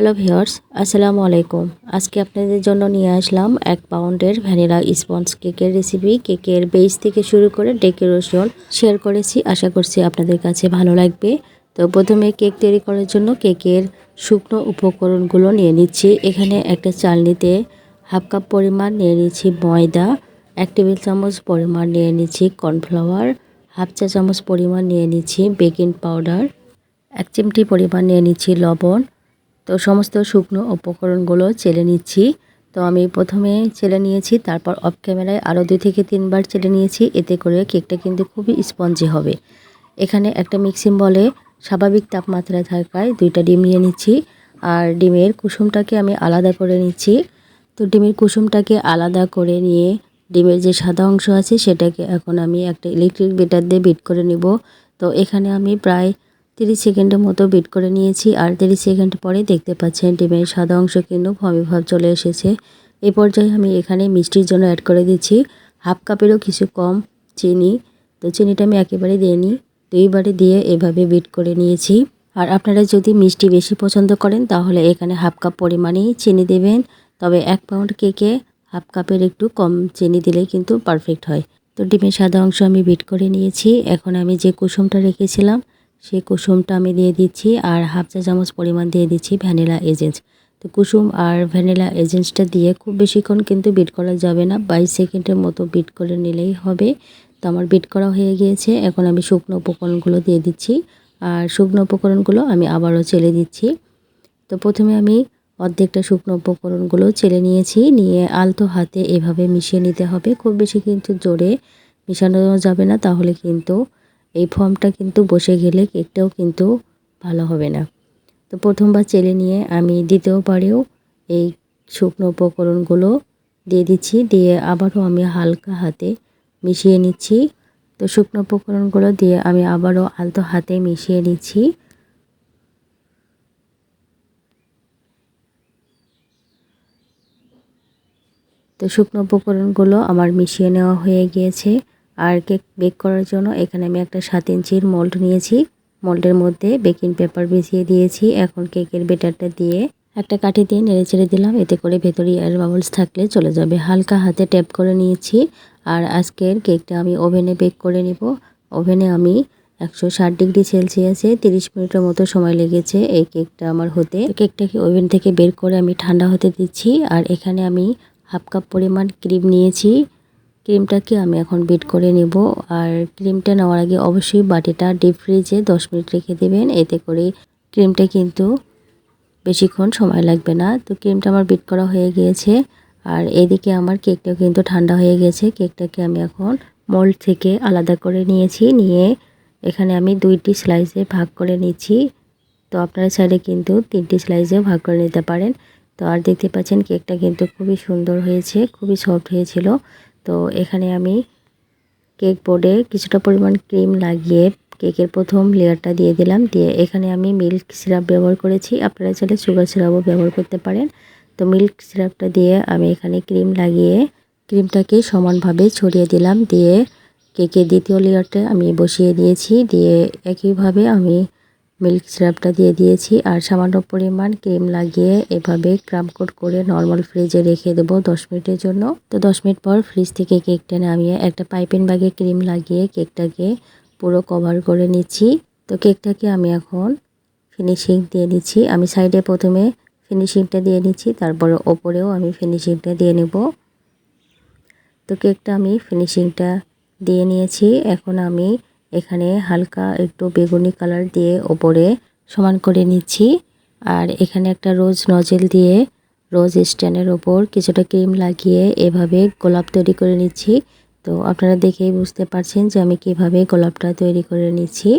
Hello viewers আসসালামু আলাইকুম। আজকে আপনাদের জন্য নিয়ে আসলাম এক পাউন্ডের ভ্যানিলা স্পঞ্জ কেকের রেসিপি কেকের বেস থেকে শুরু করে ডেকোরেশন শেয়ার করেছি। আশা করছি আপনাদের কাছে ভালো লাগবে। তো প্রথমে কেক তৈরি করার জন্য কেকের শুকনো উপকরণগুলো নিয়ে নিচ্ছি। এখানে একটা চালনিতে হাফ কাপ পরিমাণ নিয়ে নিচ্ছি ময়দা, এক টেবিল চামচ পরিমাণ নিয়ে নিচ্ছি কর্নফ্লাওয়ার হাফ চা চামচ পরিমাণ নিয়ে নিচ্ছি বেকিং পাউডার এক চিমটি পরিমাণ নিয়ে নিচ্ছি লবণ তো সমস্ত শুকনো উপকরণগুলো চেলে নিচ্ছি। তো আমি প্রথমে চেলে নিয়েছি, তারপর অফ ক্যামেরায় আরও দুই থেকে তিনবার চেলে নিয়েছি। এতে করে কেকটা কিন্তু খুবই স্পঞ্জি হবে। এখানে একটা মিক্সিং বলে স্বাভাবিক তাপমাত্রায় থাকায় দুইটা ডিম নিয়ে নিচ্ছি। আর ডিমের কুসুমটাকে আমি আলাদা করে নিচ্ছি। তো ডিমের কুসুমটাকে আলাদা করে নিয়ে ডিমের যে সাদা অংশ আছে, সেটাকে এখন আমি একটা ইলেকট্রিক বেটার দিয়ে বিট করে নিব। তো এখানে আমি প্রায় তিরিশ সেকেন্ডের মতো বিট করে নিয়েছি আর তিরিশ সেকেন্ড পরে দেখতে পাচ্ছেন ডিমের সাদা অংশ কিন্তু ভাব চলে এসেছে। এ পর্যায়ে আমি এখানে মিষ্টির জন্য অ্যাড করে দিচ্ছি হাফ কাপেরও কিছু কম চিনি। তো চিনিটা আমি একেবারে দিইনি দুইবারে দিয়ে এভাবে বিট করে নিয়েছি। আর আপনারা যদি মিষ্টি বেশি পছন্দ করেন তাহলে এখানে হাফ কাপ পরিমাণেই চিনি দেবেন। তবে এক পাউন্ড কেকে হাফ কাপের একটু কম চিনি দিলে কিন্তু পারফেক্ট হয়। তো ডিমের সাদা অংশ আমি বিট করে নিয়েছি। এখন আমি যে কুসুমটা রেখেছিলাম সেই কুসুমটা আমি দিয়ে দিচ্ছি আর হাফ চা চামচ পরিমাণ দিয়ে দিচ্ছি ভ্যানিলা এজেন্স তো কুসুম আর ভ্যানিলা এজেন্সটা দিয়ে খুব বেশিক্ষণ কিন্তু বিট করা যাবে না, বাইশ সেকেন্ডের মতো বিট করে নিলেই হবে। তো আমার বিট করা হয়ে গিয়েছে, এখন আমি শুকনো উপকরণগুলো দিয়ে দিচ্ছি আর শুকনো উপকরণগুলো আমি আবারও চেলে দিচ্ছি। তো প্রথমে আমি অর্ধেকটা শুকনো উপকরণগুলো চেলে নিয়েছি, নিয়ে আলতো হাতে এভাবে মিশিয়ে নিতে হবে। খুব বেশি কিন্তু জোরে মিশানো যাবে না, তাহলে কিন্তু এই ফর্মটা কিন্তু বসে গেলে কেকটাও কিন্তু ভালো হবে না। তো প্রথমবার চেলে নিয়ে আমি দিতেও দ্বিতীয়বারেও এই শুকনো উপকরণগুলো দিয়ে দিচ্ছি, দিয়ে আবারও আমি হালকা হাতে মিশিয়ে নিচ্ছি। তো শুকনো উপকরণগুলো দিয়ে আমি আবারও আলতো হাতে মিশিয়ে নিচ্ছি। তো শুকনো উপকরণগুলো আমার মিশিয়ে নেওয়া হয়ে গিয়েছে। আর কেক বেক করার জন্য এখানে আমি একটা সাত ইঞ্চির মোল্ড নিয়েছি। মোল্ডের মধ্যে বেকিং পেপার বিছিয়ে দিয়েছি। এখন কেকের বেটারটা দিয়ে একটা কাঠি দিয়ে নেড়ে চেড়ে দিলাম। এতে করে ভেতরে এয়ার বাবলস থাকলে চলে যাবে। হালকা হাতে ট্যাপ করে নিয়েছি। আর আজকের কেকটা আমি ওভেনে বেক করে নিব। ওভেনে আমি একশো ষাট ডিগ্রি সেলসিয়াসে তিরিশ মিনিটের মতো সময় লেগেছে এই কেকটা আমার হতে। কেকটাকে ওভেন থেকে বের করে আমি ঠান্ডা হতে দিচ্ছি? আর এখানে আমি হাফ কাপ পরিমাণ ক্রিম নিয়েছি। ক্রিমটাকে আমি এখন বিট করে নেব। আর ক্রিমটা নেওয়ার আগে অবশ্যই বাটিটা ডিপ ফ্রিজে দশ মিনিট রেখে দেবেন। এতে করে ক্রিমটা কিন্তু বেশিক্ষণ সময় লাগবে না। তো ক্রিমটা আমার বিট করা হয়ে গিয়েছে। আর এদিকে আমার কেকটাও কিন্তু ঠান্ডা হয়ে গেছে কেকটাকে আমি এখন মোল্ড থেকে আলাদা করে নিয়েছি। নিয়ে এখানে আমি দুইটি স্লাইসে ভাগ করে নিচ্ছি। তো আপনারা চাইলে কিন্তু তিনটি স্লাইসে ভাগ করে নিতে পারেন। তো আর দেখতে পাচ্ছেন, কেকটা কিন্তু খুবই সুন্দর হয়েছে, খুবই সফট হয়েছিল। তো এখানে আমি কেক বোর্ডে কিছুটা পরিমাণ ক্রিম লাগিয়ে কেকের প্রথম লেয়ারটা দিয়ে দিলাম। দিয়ে এখানে আমি মিল্ক সিরাপ ব্যবহার করেছি। আপনারা চাইলে সুগার সিরাপও ব্যবহার করতে পারেন। তো মিল্ক সিরাপটা দিয়ে আমি এখানে ক্রিম লাগিয়ে ক্রিমটাকে সমানভাবে ছড়িয়ে দিলাম। দিয়ে কেকের দ্বিতীয় লেয়ারটা আমি বসিয়ে দিয়েছি। দিয়ে একইভাবে আমি মিল্ক সিরাপটা দিয়ে দিয়েছি আর সামান্য পরিমাণ ক্রিম লাগিয়ে এভাবে ক্রাম কোট করে নর্মাল ফ্রিজে রেখে দেবো দশ মিনিটের জন্য। তো দশ মিনিট পর ফ্রিজ থেকে কেকটা নামিয়ে একটা পাইপেন ব্যাগে ক্রিম লাগিয়ে কেকটাকে পুরো কভার করে নিচ্ছি। তো কেকটাকে আমি এখন ফিনিশিং দিয়ে নিচ্ছি আমি সাইডে প্রথমে ফিনিশিংটা দিয়ে নিচ্ছি, তারপরে ওপরেও আমি ফিনিশিংটা দিয়ে নেব। তো কেকটা আমি ফিনিশিংটা দিয়ে নিয়েছি। এখন আমি এখানে হালকা একটু বেগুনি কালার দিয়ে ওপরে সমান করে নিচ্ছি। আর এখানে একটা রোজ নজেল দিয়ে রোজ স্ট্যান্ডের ওপর কিছুটা ক্রিম লাগিয়ে এভাবে গোলাপ তৈরি করে নিচ্ছি। তো আপনারা দেখেই বুঝতে পারছেন যে আমি কীভাবে গোলাপটা তৈরি করে নিচ্ছি।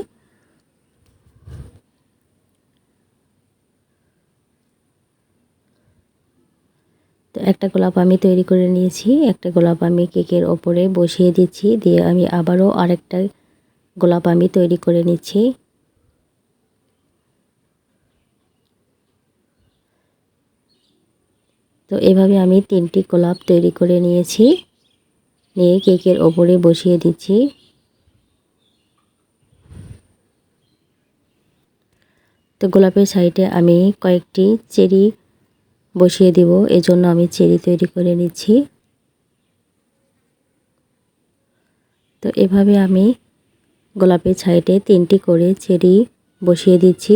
তো একটা গোলাপ আমি তৈরি করে নিয়েছি, একটা গোলাপ আমি কেকের ওপরে বসিয়ে দিচ্ছি। দিয়ে আমি আবারও আরেকটা গোলাপ আমি তৈরি করে নিচ্ছি। তো এভাবে আমি তিনটি গোলাপ তৈরি করে নিয়েছি। নিয়ে কেকের ওপরে বসিয়ে দিচ্ছি। তো গোলাপের সাইডে আমি কয়েকটি চেরি বসিয়ে দিব, এজন্য আমি চেরি তৈরি করে নিচ্ছি। তো এভাবে আমি গোলাপের সাইডে তিনটি করে চেরি বসিয়ে দিচ্ছি।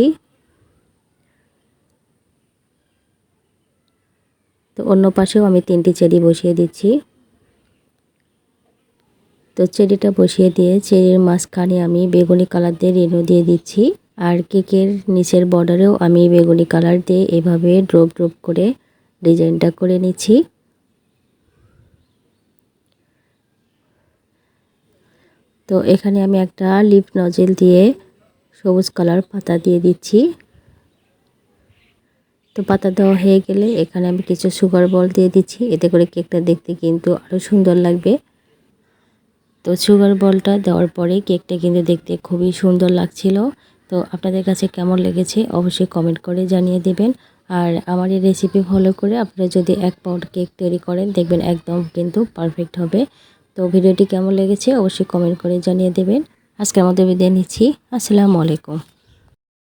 তো অন্য পাশেও আমি তিনটি চেরি বসিয়ে দিচ্ছি। তো চেরিটা বসিয়ে দিয়ে চেরির মাঝখানে আমি বেগুনি কালার দিয়ে রেনু দিয়ে দিচ্ছি। আর কেকের নিচের বর্ডারেও আমি বেগুনি কালার দিয়ে এভাবে ড্রপ ড্রপ করে ডিজাইনটা করে নিচ্ছি। তো এখানে আমি একটা লিপ নজেল দিয়ে সবুজ কালার পাতা দিয়ে দিচ্ছি। তো পাতা দেওয়া হয়ে গেলে এখানে আমি কিছু সুগার বল দিয়ে দিচ্ছি। এতে করে কেকটা দেখতে কিন্তু আরও সুন্দর লাগবে। তো সুগার বলটা দেওয়ার পরে কেকটা কিন্তু দেখতে খুবই সুন্দর লাগছিল। তো আপনাদের কাছে কেমন লেগেছে অবশ্যই কমেন্ট করে জানিয়ে দেবেন। আর আমার এই রেসিপি ফলো করে আপনারা যদি এক পাউন্ড কেক তৈরি করেন, দেখবেন একদম কিন্তু পারফেক্ট হবে। তো ভিডিওটি কেমন লেগেছে অবশ্যই কমেন্ট করে জানিয়ে দেবেন। আজকের মধ্যে বিদায় নিচ্ছি। আসসালামু আলাইকুম।